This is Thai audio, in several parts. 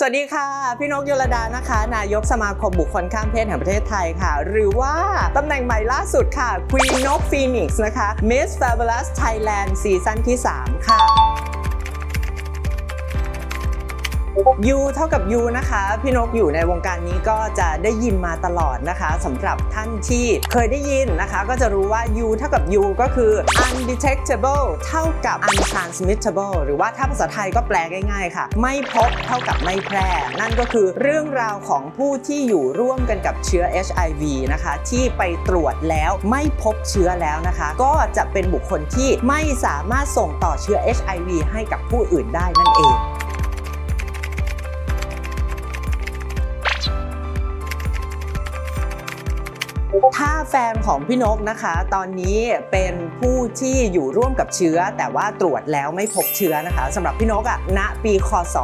สวัสดีค่ะ พี่นกยลดานะคะ นายกสมาคมบุคคลข้ามเพศแห่งประเทศไทยค่ะ หรือว่าตำแหน่งใหม่ล่าสุดค่ะควีนนกฟีนิกซ์นะคะ Miss Fabulous Thailand ซีซั่นที่ 3 ค่ะ ยูเท่ากับยูนะคะ พี่นกอยู่ในวงการนี้ก็จะได้ยินมาตลอดนะคะสำหรับท่านที่เคยได้ยินนะคะ ก็จะรู้ว่า U เท่ากับ U ก็คือ undetectable เท่ากับ untransmittable หรือว่าถ้าภาษาไทยก็แปลง่ายๆค่ะ ไม่พบเท่ากับไม่แพร่ นั่นก็คือเรื่องราวของผู้ที่อยู่ร่วมกันกับเชื้อ HIV นะคะ ที่ไปตรวจแล้วไม่พบเชื้อแล้วนะคะ ก็จะเป็นบุคคลที่ไม่สามารถส่งต่อเชื้อ HIV ให้กับผู้อื่นได้นั่นเอง ถ้าแฟนของพี่นกนะคะ ตอนนี้เป็นผู้ที่อยู่ร่วมกับเชื้อ แต่ว่าตรวจแล้วไม่พบเชื้อนะคะสำหรับพี่นกอะณปีคศ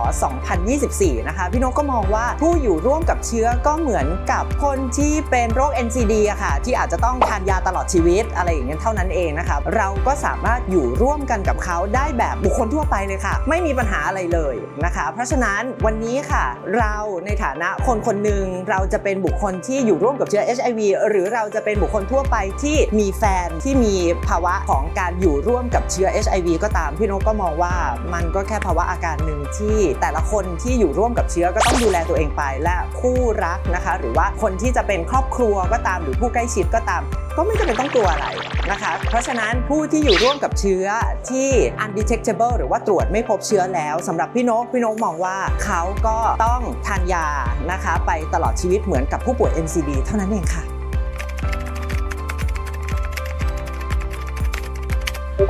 2024 นะคะ พี่นกก็มองว่าผู้อยู่ร่วมกับเชื้อก็เหมือนกับคนที่เป็นโรค NCD อะค่ะ ที่อาจจะต้องทานยาตลอดชีวิตอะไรอย่างเงี้ยเท่านั้นเองนะคะเราก็สามารถอยู่ร่วมกันกับเขาได้แบบบุคคลทั่วไปเลยค่ะ ไม่มีปัญหาอะไรเลยนะคะ เพราะฉะนั้นวันนี้ค่ะ เราในฐานะคนคนหนึ่งเราจะเป็นบุคคลที่อยู่ร่วมกับเชื้อ HIV หรือเราราจะเป็นบุคคลทั่วไปที่มีแฟนที่มีภาวะของการอยู่ร่วมกับเชื้อ HIV ก็ตามพี่นกก็มองว่ามันก็แค่ภาวะอาการหนึ่งที่แต่ละคนที่อยู่ร่วมกับเชื้อก็ต้องดูแลตัวเองไปและคู่รักนะคะ หรือว่าคนที่จะเป็นครอบครัวก็ตามหรือผู้ใกล้ชิดก็ตาม ก็ไม่จำเป็นต้องกลัวอะไรนะคะ เพราะฉะนั้นผู้ที่อยู่ร่วมกับเชื้อที่ undetectable หรือว่าตรวจไม่พบเชื้อแล้วสำหรับพี่นกพี่นกมองว่าเขาก็ต้องทานยานะคะ ไปตลอดชีวิตเหมือนกับผู้ป่วย NCD เท่านั้นเองค่ะ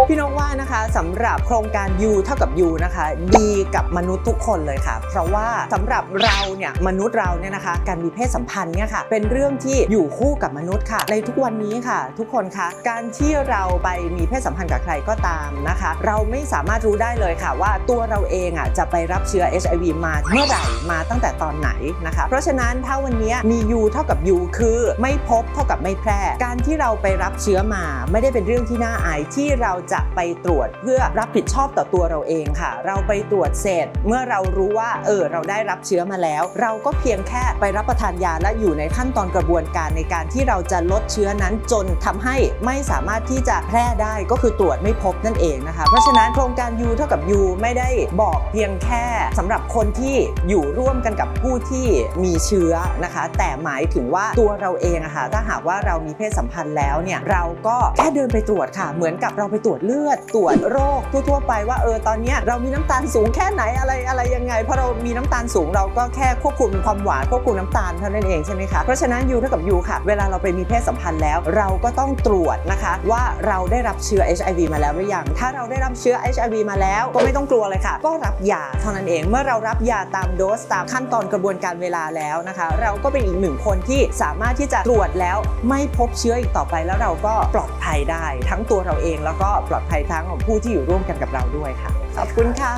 พี่นกว่านะคะสำหรับโครงการ U เท่ากับ U นะคะ ดีกับมนุษย์ทุกคนเลยค่ะ เพราะว่าสำหรับเราเนี่ยมนุษย์เราเนี่ยนะคะ การมีเพศสัมพันธ์เนี่ยค่ะ เป็นเรื่องที่อยู่คู่กับมนุษย์ค่ะ ในทุกวันนี้ค่ะ ทุกคนคะการที่เราไปมีเพศสัมพันธ์กับใครก็ตามนะคะ เราไม่สามารถรู้ได้เลยค่ะ ว่าตัวเราเองอะจะไปรับเชื้อ HIV มาเมื่อไหร่มาตั้งแต่ตอนไหนนะคะ เพราะฉะนั้นถ้าวันนี้มี U เท่ากับ U คือไม่พบเท่ากับไม่แพร่ การที่เราไปรับเชื้อมาไม่ได้เป็นเรื่องที่น่าอายที่เราจะไปตรวจเพื่อรับผิดชอบต่อตัวเราเองค่ะ เราไปตรวจเสร็จ เมื่อเรารู้ว่าเออเราได้รับเชื้อมาแล้ว เราก็เพียงแค่ไปรับประทานยาและอยู่ในขั้นตอนกระบวนการในการที่เราจะลดเชื้อนั้นจนทำให้ไม่สามารถที่จะแพร่ได้ก็คือตรวจไม่พบนั่นเองนะคะ เพราะฉะนั้นโครงการ U เท่ากับ U ไม่ได้บอกเพียงแค่สำหรับคนที่อยู่ร่วมกันกับผู้ที่มีเชื้อนะคะ แต่หมายถึงว่าตัวเราเองอะค่ะถ้าหากว่าเรามีเพศสัมพันธ์แล้วเนี่ยเราก็แค่เดินไปตรวจค่ะ เหมือนกับเราไปตรวจเลือดตรวจโรคทั่วๆไปว่าเออตอนนี้เรามีน้ำตาลสูงแค่ไหนอะไรอะไรยังไงเพราะเรามีน้ำตาลสูงเราก็แค่ควบคุมความหวานควบคุมน้ำตาลเท่านั้นเองใช่ไหมคะเพราะฉะนั้น U เท่ากับ U ค่ะ เวลาเราไปมีเพศสัมพันธ์แล้ว เราก็ต้องตรวจนะคะ ว่าเราได้รับเชื้อ HIV มาแล้วหรือยังถ้าเราได้รับเชื้อ HIV มาแล้วก็ไม่ต้องกลัวเลยค่ะ ก็รับยาเท่านั้นเองเมื่อเรารับยาตามโดสตามขั้นตอนกระบวนการเวลาแล้วนะคะ เราก็เป็นอีกหนึ่งคนที่สามารถที่จะตรวจแล้วไม่พบเชื้ออีกต่อไปแล้วเราก็ปลอดภัยได้ ทั้งตัวเราเองแล้วก็ปลอดภัยทั้งของผู้ที่อยู่ร่วมกันกับเราด้วยค่ะ ขอบคุณค่ะ